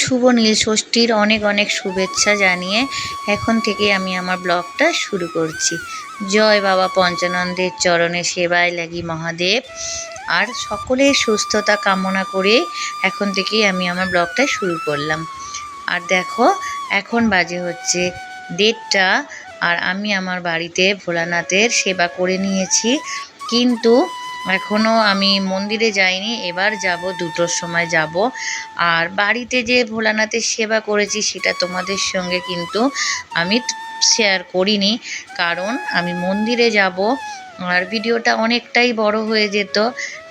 শুভ নীল ষষ্ঠীর অনেক অনেক শুভেচ্ছা জানিয়ে এখন থেকে আমি আমার ব্লগটা শুরু করছি। জয় বাবা পঞ্চানন্দের চরণে সেবায় লাগি মহাদেব। আর সকলের সুস্থতা কামনা করে এখন থেকেই আমি আমার ব্লগটা শুরু করলাম। আর দেখো, এখন বাজে হচ্ছে দেড়টা আর আমি আমার বাড়িতে ভোলানাথের সেবা করে নিয়েছি। কিন্তু এখনও আমি মন্দিরে যাইনি, এবার যাব, দুটোর সময় যাব। আর বাড়িতে যে ভোলানাথের সেবা করেছি সেটা তোমাদের সঙ্গে কিন্তু আমি শেয়ার করিনি, কারণ আমি মন্দিরে যাব আর ভিডিওটা অনেকটাই বড় হয়ে যেত,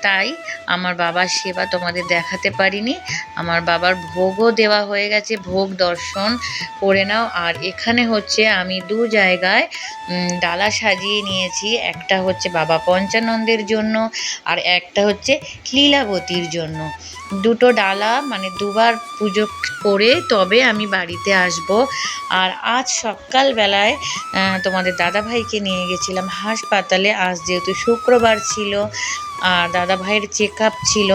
তাই আমার বাবার সেবা তোমাদের দেখাতে পারিনি। আমার বাবার ভোগও দেওয়া হয়ে গেছে, ভোগ দর্শন করে নাও। আর এখানে হচ্ছে আমি দু জায়গায় ডালা সাজিয়ে নিয়েছি। একটা হচ্ছে বাবা পঞ্চানন্দের জন্য, আর একটা হচ্ছে লীলাবতীর জন্য। দুটো ডালা মানে দুবার পুজো করে তবে আমি বাড়িতে আসব। আর আজ সকালবেলায় তোমাদের দাদাভাইকে নিয়ে গেছিলাম হাসপাতালে। আজ যেহেতু শুক্রবার ছিল, আর দাদাভাইয়ের চেক আপ ছিল,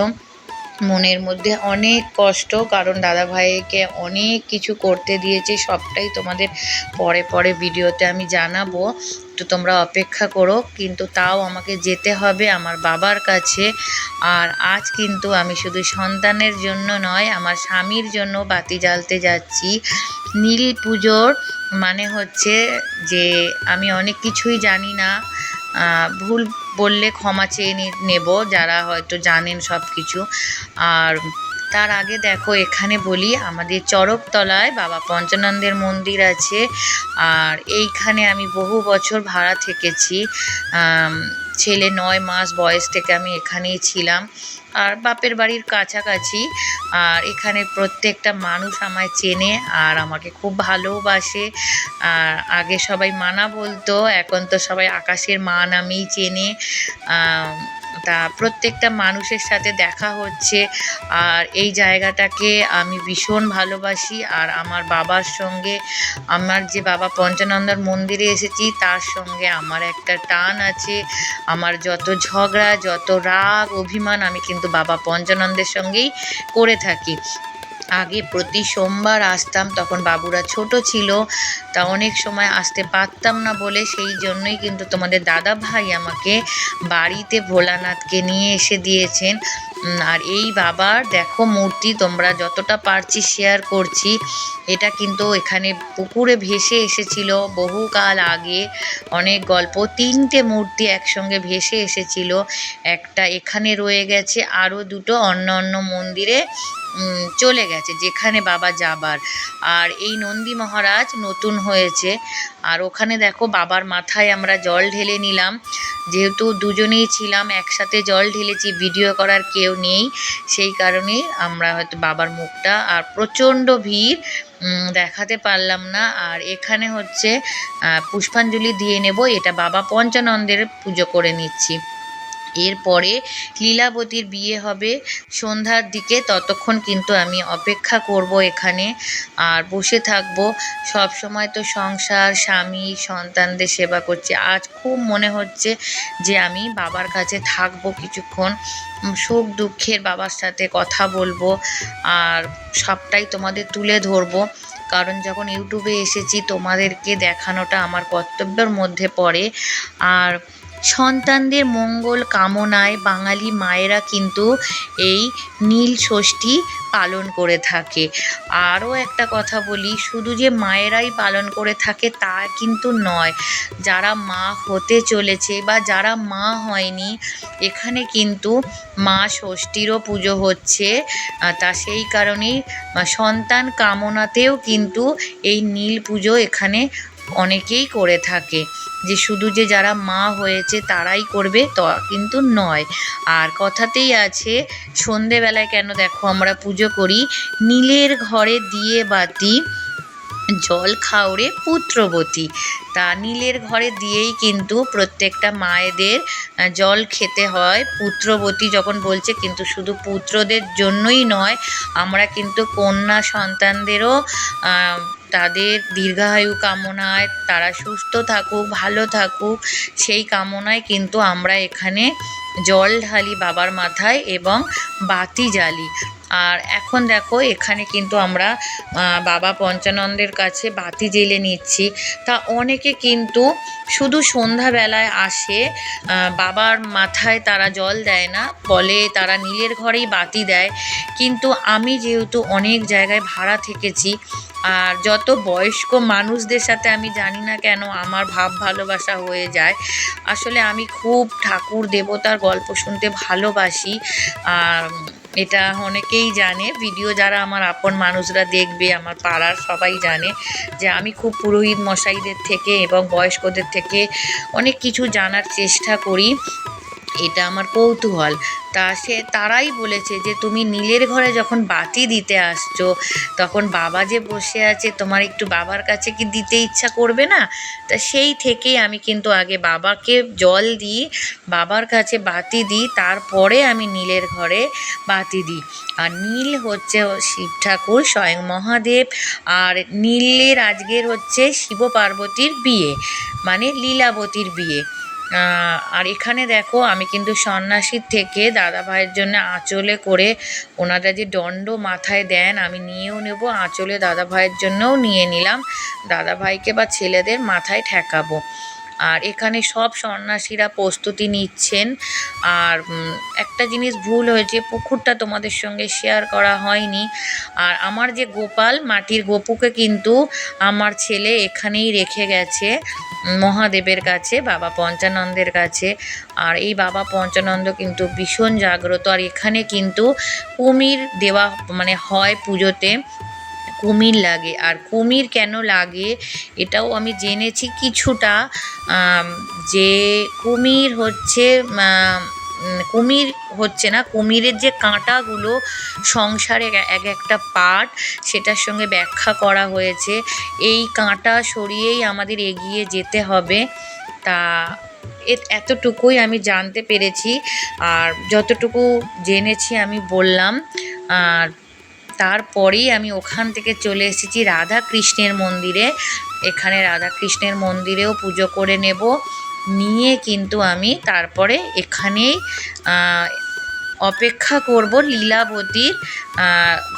মনের মধ্যে অনেক কষ্ট, কারণ দাদাভাইকে অনেক কিছু করতে দিয়েছে। সবটাই তোমাদের পরে পরে ভিডিওতে আমি জানাব। তো তোমরা অপেক্ষা করো, কিন্তু তাও আমাকে যেতে হবে আমার বাবার কাছে। আর আজ কিন্তু আমি শুধু সন্তানের জন্য নয়, আমার স্বামীর জন্য বাতি জ্বালতে যাচ্ছি। নীল পুজোর মানে হচ্ছে যে আমি অনেক কিছুই জানি না ভুল বললে ক্ষমা চেয়ে নেব, যারা হয়তো জানেন সব কিছু আর তার আগে দেখো, এখানে বলি, আমাদের চরকতলায় বাবা পঞ্চানন্দের মন্দির আছে। আর এইখানে আমি বহু বছর ভাড়া থেকেছি। ছেলে নয় মাস বয়স থেকে আমি এখানেই ছিলাম। আর বাপের বাড়ির কাছাকাছি। আর এখানে প্রত্যেকটা মানুষ আমায় চেনে আর আমাকে খুব ভালোবাসে। আর আগে সবাই মানা বলতো, এখন তো সবাই আকাশের মা নামেই চেনে। তা প্রত্যেকটা মানুষের সাথে দেখা হচ্ছে। আর এই জায়গাটাকে আমি ভীষণ ভালোবাসি। আর আমার বাবার সঙ্গে, আমার যে বাবা পঞ্চানন্দর মন্দিরে এসেছি, তার সঙ্গে আমার একটা টান আছে। আমার যত ঝগড়া, যত রাগ, অভিমান আমি কিন্তু বাবা পঞ্চানন্দের সঙ্গেই করে থাকি। আগে প্রতি সোমবার আসতাম, তখন বাবুরা ছোট ছিল, তা অনেক সময় আসতে পারতাম না বলে, সেই জন্যই কিন্তু তোমাদের দাদা ভাই আমাকে বাড়িতে ভোলানাথকে নিয়ে এসে দিয়েছেন। আর এই বাবার, দেখো মূর্তি, তোমরা যতটা পারছি শেয়ার করছি, এটা কিন্তু এখানে পুকুরে ভেসে এসেছিল, বহুকাল আগে অনেক গল্প, তিনটে মূর্তি একসঙ্গে ভেসে এসেছিল, একটা এখানে রয়ে গেছে আরও দুটো অন্য অন্য মন্দিরে চলে গেছে, যেখানে বাবা যাবার। আর এই নন্দী মহারাজ নতুন হয়েছে আর ওখানে দেখো বাবার মাথায় আমরা জল ঢেলে নিলাম। যেহেতু দুজনেই ছিলাম, একসাথে জল ঢেলেছি, ভিডিও করার কেউ নেই। সেই কারণে আমরা হয়তো বাবার মুখটা আর প্রচণ্ড ভিড় দেখাতে পারলাম না। আর এখানে হচ্ছে পুষ্পাঞ্জলি দিয়ে নেব। এটা বাবা পঞ্চানন্দের পুজো করে নিচ্ছি। এরপরে লীলাবতীর বিয়ে হবে। সন্ধ্যার দিকে ততক্ষণ কিন্তু আমি অপেক্ষা করব এখানে। আর বসে থাকব। সব সময় তো সংসার, স্বামী, সন্তানদের সেবা করছি। আজ খুব মনে হচ্ছে যে আমি বাবার কাছে থাকব কিছুক্ষণ। সুখ দুঃখের বাবার সাথে কথা বলব। আর সবটাই তোমাদের তুলে ধরবো। কারণ যখন ইউটিউবে এসেছি, তোমাদেরকে দেখানোটা আমার কর্তব্যের মধ্যে পড়ে। আর সন্তানদের মঙ্গল কামনায় বাঙালি মায়েরা কিন্তু এই নীল ষষ্ঠী পালন করে থাকে। আরও একটা কথা বলি, শুধু যে মায়েরাই পালন করে থাকে তা কিন্তু নয়, যারা মা হতে চলেছে বা যারা মা হয়নি, এখানে কিন্তু মা ষষ্ঠীরও পুজো হচ্ছে। তা সেই কারণেই সন্তান কামনাতেও কিন্তু এই নীল পুজো এখানে অনেকেই করে থাকে যে শুধু যে যারা মা হয়েছে তারাই করবে তা কিন্তু নয়। আর কথাতেই আছে, সন্ধেবেলায় কেন দেখো আমরা পুজো করি? নীলের ঘরে দিয়ে বাতি, জল খাওড়ে পুত্রবতী। তা নীলের ঘরে দিয়েই কিন্তু প্রত্যেকটা মায়েদের জল খেতে হয়। পুত্রবতী যখন বলছে কিন্তু শুধু পুত্রদের জন্যই নয়, আমরা কিন্তু কন্যা সন্তানদেরও তাদের দীর্ঘায়ু কামনায় তারা সুস্থ থাকুক, ভালো থাকুক, সেই কামনায় কিন্তু আমরা এখানে জল ঢালি বাবার মাথায় এবং বাতি জ্বালি। আর এখন দেখো, এখানে কিন্তু আমরা বাবা পঞ্চানন্দের কাছে বাতি জেলে নিচ্ছি। তা অনেকে কিন্তু শুধু সন্ধ্যাবেলায় আসে বাবার মাথায় তারা জল দেয় না বলে তারা নীলের ঘরেই বাতি দেয়। কিন্তু আমি যেহেতু অনেক জায়গায় ভাড়া থেকেছি আর যত বয়স্ক মানুষদের সাথে আমি জানি না কেন আমার ভাব ভালোবাসা হয়ে যায়। আসলে আমি খুব ঠাকুর দেবতার গল্প শুনতে ভালোবাসি। আর এটা অনেকেই জানে ভিডিও যারা আমার আপন মানুষরা দেখবে, আমার পাড়ার সবাই জানে যে আমি খুব পুরোহিত মশাইদের থেকে এবং বয়স্কদের থেকে অনেক কিছু জানার চেষ্টা করি। এটা আমার কৌতূহল। তা সে, তারাই বলেছে যে, তুমি নীলের ঘরে যখন বাতি দিতে আসছো, তখন বাবা যে বসে আছে, তোমার একটু বাবার কাছে কি দিতে ইচ্ছা করবে না? তা সেই থেকেই আমি কিন্তু আগে বাবাকে জল দিই, বাবার কাছে বাতি দিই, তারপরে আমি নীলের ঘরে বাতি দিই। আর নীল হচ্ছে শিব ঠাকুর, স্বয়ং মহাদেব, আর নীলের আজকের হচ্ছে শিব পার্বতীর বিয়ে মানে লীলাবতীর বিয়ে। আর এখানে দেখো, আমি কিন্তু সন্ন্যাসীর থেকে দাদা ভাইয়ের জন্য আঁচলে করে ওনারা যে দণ্ড মাথায় দেন, আমি নিয়েও নেব, আঁচলে দাদা ভাইয়ের জন্যও নিয়ে নিলাম। দাদা ভাইকে বা ছেলেদের মাথায় ঠেকাবো। আর এখানে সব সন্ন্যাসীরা প্রস্তুতি নিচ্ছেন। আর একটা জিনিস ভুল হয়েছে, পুকুরটা তোমাদের সঙ্গে শেয়ার করা হয়নি। আর আমার যে গোপাল, মাটির গোপুকে কিন্তু আমার ছেলে এখানেই রেখে গেছে, মহাদেবের কাছে, বাবা পঞ্চানন্দের কাছে। আর এই বাবা পঞ্চানন্দ কিন্তু ভীষণ জাগ্রত। আর এখানে কিন্তু কুমির দেওয়া মানে হয় পুজোতে। কুমির লাগে। আর কুমির কেন লাগে এটাও আমি জেনেছি কিছুটা। যে কুমির হচ্ছে কুমির হচ্ছে না, কুমিরের যে কাঁটাগুলো সংসারে এক একটা পার্ট, সেটার সঙ্গে ব্যাখ্যা করা হয়েছে। এই কাঁটা সরিয়েই আমাদের এগিয়ে যেতে হবে। তা এতটুকুই আমি জানতে পেরেছি। আর যতটুকু জেনেছি আমি বললাম। আর তারপরেই আমি ওখান থেকে চলে এসেছি রাধা কৃষ্ণের মন্দিরে। এখানে রাধা কৃষ্ণের মন্দিরেও পুজো করে নেব। নিয়ে কিন্তু আমি তারপরে এখানেই অপেক্ষা করব লীলাবতীর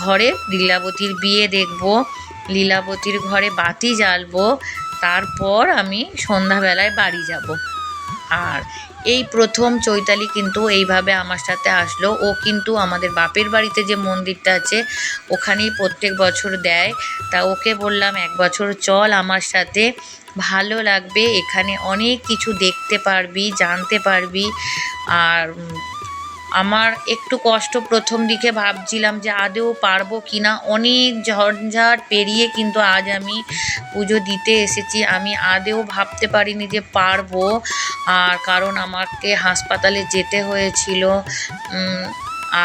ঘরে। লীলাবতীর বিয়ে দেখব, লীলাবতীর ঘরে বাতি জ্বালবো, তারপর আমি সন্ধ্যাবেলায় বাড়ি যাব। আর এই প্রথম চৈতালি কিন্তু এইভাবে আমার সাথে আসলো। ও কিন্তু আমাদের বাপের বাড়িতে যে মন্দিরটা আছে, ওখানেই প্রত্যেক বছর দেয়। তা ওকে বললাম, এক বছর চল আমার সাথে, ভালো লাগবে, এখানে অনেক কিছু দেখতে পারবি, জানতে পারবি। আর আমার একটু কষ্ট প্রথম দিকে ভাবছিলাম যে আদেও পারব কি না অনেক ঝঞ্ঝাট পেরিয়ে কিন্তু আজ আমি পুজো দিতে এসেছি। আমি আদেও ভাবতে পারিনি যে পারব। আর কারণ আমাকে হাসপাতালে যেতে হয়েছিল।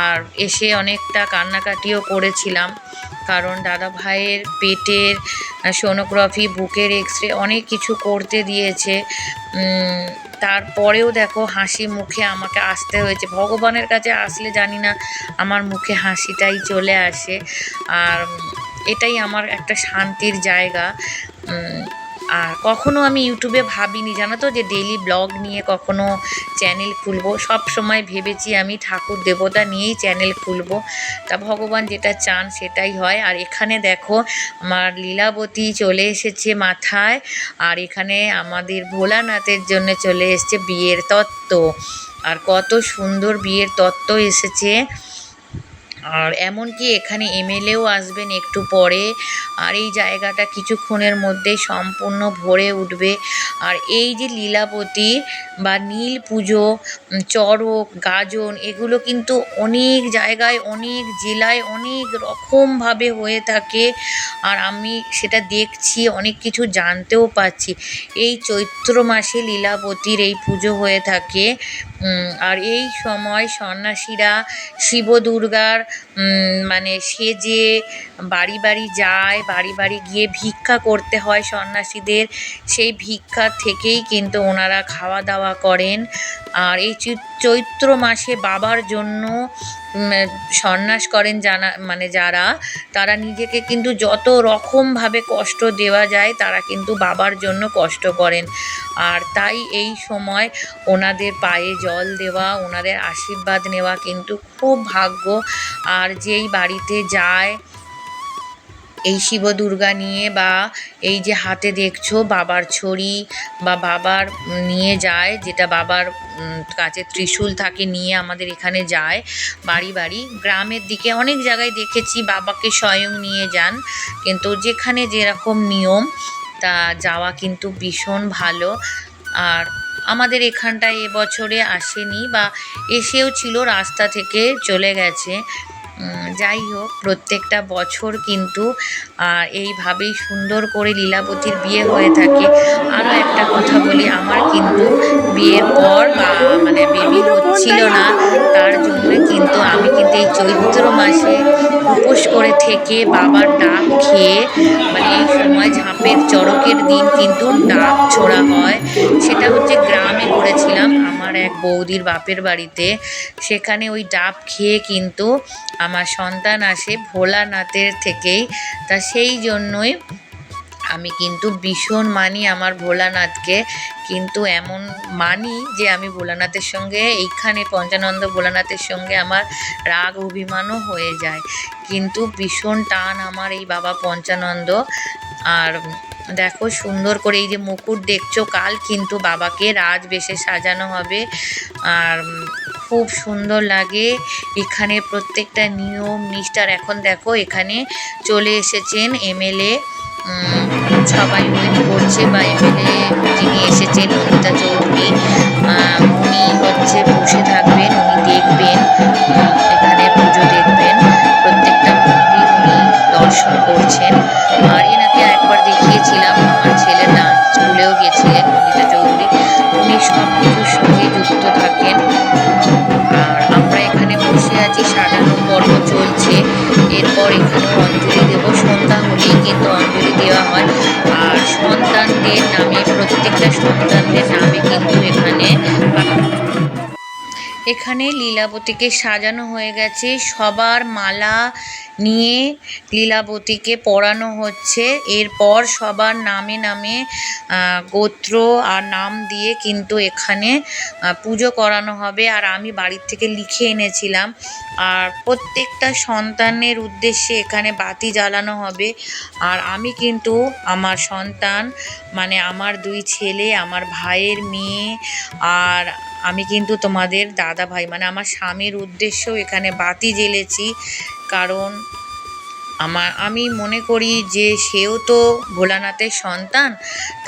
আর এসে অনেকটা কান্নাকাটিও করেছিলাম। কারণ দাদা ভাইয়ের পেটের সোনোগ্রাফি, বুকের এক্স রে অনেক কিছু করতে দিয়েছে। তারপরেও দেখো হাসি মুখে আমাকে আসতে হয়েছে। ভগবানের কাছে আসলে জানি না আমার মুখে হাসিটাই চলে আসে। আর এটাই আমার একটা শান্তির জায়গা। আর কখনো আমি ইউটিউবে ভাবিনি, জানো তো, যে ডেলি ব্লগ নিয়ে কখনো চ্যানেল খুলবো। সব সময় ভেবেছি আমি ঠাকুর দেবতা নিয়েই চ্যানেল খুলবো। তা ভগবান যেটা চান সেটাই হয়। আর এখানে দেখো, আমার লীলাবতী চলে এসেছে মাথায়, আর এখানে আমাদের ভোলানাথের জন্য চলে এসেছে বিয়ের তত্ত্ব। আর কত সুন্দর বিয়ের তত্ত্ব এসেছে। আর এমনকি এখানে এমএলএও আসবেন একটু পরে। আর এই জায়গাটা কিছুক্ষণের মধ্যে সম্পূর্ণ ভরে উঠবে। আর এই যে লীলাবতী বা নীল পুজো চড়ক, গাজন, এগুলো কিন্তু অনেক জায়গায়, অনেক জেলায় অনেক রকমভাবে হয়ে থাকে। আর আমি সেটা দেখছি, অনেক কিছু জানতেও পারছি এই চৈত্র মাসে লীলাবতীর এই পুজো হয়ে থাকে। আর এই সময় সন্ন্যাসীরা শিব দুর্গার মানে সেজে বাড়ি বাড়ি যায়, বাড়ি বাড়ি গিয়ে ভিক্ষা করতে হয় সন্ন্যাসীদের। সেই ভিক্ষা থেকেই কিন্তু ওনারা খাওয়া দাওয়া করেন। আর এই চৈত্র মাসে বাবার জন্য সন্ন্যাস করেন জানা মানে যারা, তারা নিজেকে কিন্তু যত রকমভাবে কষ্ট দেওয়া যায়, তারা কিন্তু বাবার জন্য কষ্ট করেন। আর তাই এই সময় ওনাদের পায়ে জল দেওয়া, ওনাদের আশীর্বাদ নেওয়া কিন্তু খুব ভাগ্য। আর যেই বাড়িতে যায় এই শিব দুর্গা নিয়ে বা এই যে হাতে দেখছ বাবার ছড়ি বা বাবার নিয়ে যায়, যেটা বাবার কাছে ত্রিশূল থাকে নিয়ে আমাদের এখানে যায় বাড়ি বাড়ি। গ্রামের দিকে অনেক জায়গায় দেখেছি বাবাকে স্বয়ং নিয়ে যান, কিন্তু যেখানে যেরকম নিয়ম, তা যাওয়া কিন্তু ভীষণ ভালো। আর আমাদের এখানটায় এবছরে আসেনি বা এসেও ছিল, রাস্তা থেকে চলে গেছে। যাই হোক প্রত্যেকটা বছর কিন্তু এইভাবেই সুন্দর করে লীলাবতীর বিয়ে হয়ে থাকে। আরও একটা কথা বলি, আমার কিন্তু বিয়ের পর মানে বেবি হচ্ছিল না, তার জন্য কিন্তু আমি কিন্তু এই চৈত্র মাসে উপোস করে থেকে বাবার ডাক খেয়ে মানে এই সময় ঝাঁপের চড়কের দিন কিন্তু ডাব ছোড়া হয়। সেটা হচ্ছে গ্রামে করেছিলাম আমার এক বৌদির বাপের বাড়িতে। সেখানে ওই ডাব খেয়ে কিন্তু আমার সন্তান আসে ভোলানাথের থেকেই। তা সেই জন্যই আমি কিন্তু ভীষণ মানি আমার ভোলানাথকে। কিন্তু এমন মানি যে আমি ভোলানাথের সঙ্গে, এইখানে পঞ্চানন্দ ভোলানাথের সঙ্গে আমার রাগ অভিমানও হয়ে যায়। কিন্তু ভীষণ টান আমার এই বাবা পঞ্চানন্দ। আর দেখো সুন্দর করে এই যে মুকুট দেখছ, কাল কিন্তু বাবাকে রাজবেশে সাজানো হবে। আর খুব সুন্দর লাগে। এখানে প্রত্যেকটা নিয়ম, নিষ্ঠার এখন দেখো, এখানে চলে এসেছেন এমএলএ সবাই ওয়েট করছে বা এমএলএ যিনি এসেছেন, অমিতা চৌধুরী উনি হচ্ছে বসে থাকবেন এখানে লীলাবতীকে সাজানো হয়ে গেছে। সবার মালা নিয়ে লীলাবতীকে পরানো হচ্ছে। এরপর সবার নামে নামে গোত্র আর নাম দিয়ে কিন্তু এখানে পুজো করানো হবে। আর আমি বাড়ির থেকে লিখে এনেছিলাম। আর প্রত্যেকটা সন্তানের উদ্দেশ্যে এখানে বাতি জ্বালানো হবে। আর আমি কিন্তু আমার সন্তান মানে আমার দুই ছেলে, আমার ভাইয়ের মেয়ে আর আমি কিন্তু তোমাদের দাদা ভাই মানে আমার স্বামীর উদ্দেশ্যেও এখানে বাতি জ্বেলেছি। কারণ আমার, আমি মনে করি যে সেও তো ভোলানাথের সন্তান,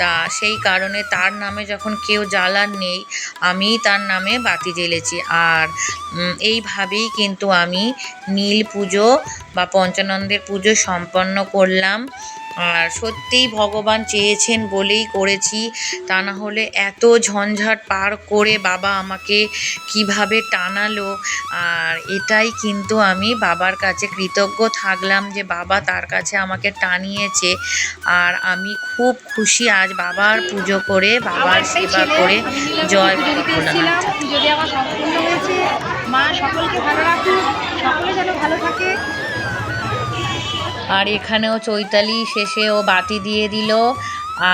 তা সেই কারণে তার নামে যখন কেউ জ্বালার নেই আমিই তার নামে বাতি জ্বেলেছি। আর এইভাবেই কিন্তু আমি নীল পুজো বা পঞ্চানন্দের পুজো সম্পন্ন করলাম। আর সত্যিই ভগবান চেয়েছেন বলেই করেছি। তা না হলে এত ঝঞ্ঝাট পার করে বাবা আমাকে কীভাবে টানালো। আর এটাই কিন্তু আমি বাবার কাছে কৃতজ্ঞ থাকলাম যে বাবা তার কাছে আমাকে টানিয়েছে। আর আমি খুব খুশি আজ বাবার পুজো করে, বাবার সেবা করে জয় ভোলানাথ মা সকলকে ভালো রাখুক, সকলে যেন ভালো থাকে। আর এখানেও চৈতালি শেষে ও বাতি দিয়ে দিল।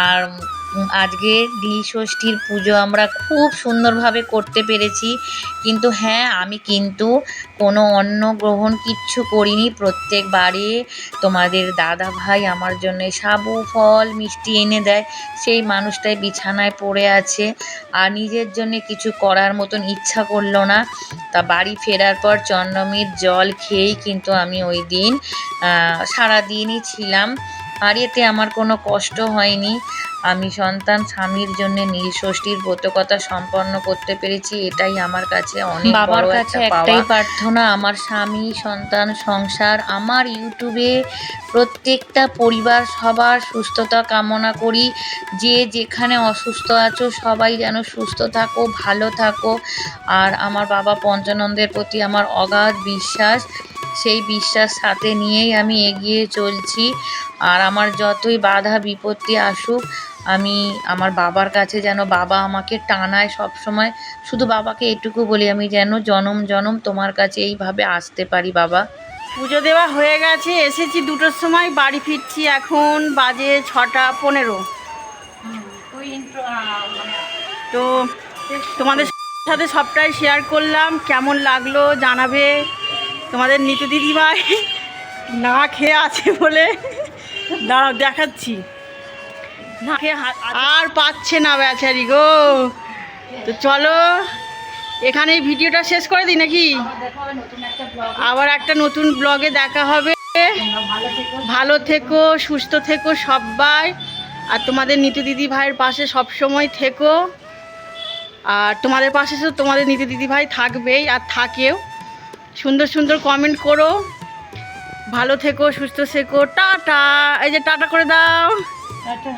আর আজকে নীল ষষ্ঠীর পুজো আমরা খুব সুন্দরভাবে করতে পেরেছি। কিন্তু হ্যাঁ আমি কিন্তু কোনো অন্ন গ্রহণ কিচ্ছু করিনি। প্রত্যেকবারে তোমাদের দাদা ভাই আমার জন্য সাবু, ফল, মিষ্টি এনে দেয়। সেই মানুষটাই বিছানায় পড়ে আছে আর নিজের জন্য কিছু করার মতন ইচ্ছা করল না। তা বাড়ি ফেরার পর চন্দ্রমীর জল খেয়েই কিন্তু আমি ওই দিন সারাদিনই ছিলাম। আর এতে আমার কোনো কষ্ট হয়নি। আমি সন্তান স্বামীর জন্য ষষ্ঠীর ব্রতকথা সম্পন্ন করতে পেরেছি এটাই আমার কাছে অনেক বাবার কাছে একটাই প্রার্থনা আমার স্বামী সন্তান সংসার আমার ইউটিউবে প্রত্যেকটা পরিবার সবার সুস্থতা কামনা করি। যে যেখানে অসুস্থ আছো সবাই যেন সুস্থ থাকো ভালো থাকো। আর আমার বাবা পঞ্চানন্দের প্রতি আমার অগাধ বিশ্বাস। সেই বিশ্বাস সাথে নিয়েই আমি এগিয়ে চলছি। আর আমার যতই বাধা বিপত্তি আসুক আমি আমার বাবার কাছে যেন বাবা আমাকে টানায় সব সময় শুধু বাবাকে এটুকু বলি আমি যেন জনম জনম তোমার কাছে এইভাবে আসতে পারি বাবা। পুজো দেওয়া হয়ে গেছে এসেছি দুটোর সময় বাড়ি ফিরছি এখন বাজে ছটা পনেরো। তো তোমাদের সাথে সবটাই শেয়ার করলাম কেমন লাগল জানাবে? তোমাদের নিতু দিদিভাই না খেয়ে আছে বলে দাঁড়াও, দেখাচ্ছি। না খেয়ে আর পাচ্ছে না বেচারি গো। তো চলো, এখানেই ভিডিওটা শেষ করে দিই নাকি? আবার একটা নতুন ব্লগে দেখা হবে। ভালো থেকো, সুস্থ থেকো সবাই। আর তোমাদের নিতু দিদি ভাইয়ের পাশে সব সময় থেকো। আর তোমাদের পাশে তো তোমাদের নিতু দিদি ভাই থাকবেই আর থাকেও। সুন্দর সুন্দর কমেন্ট করো। ভালো থেকো, সুস্থ থেকো, টাটা। এই যে টাটা করে দাও। টাটা।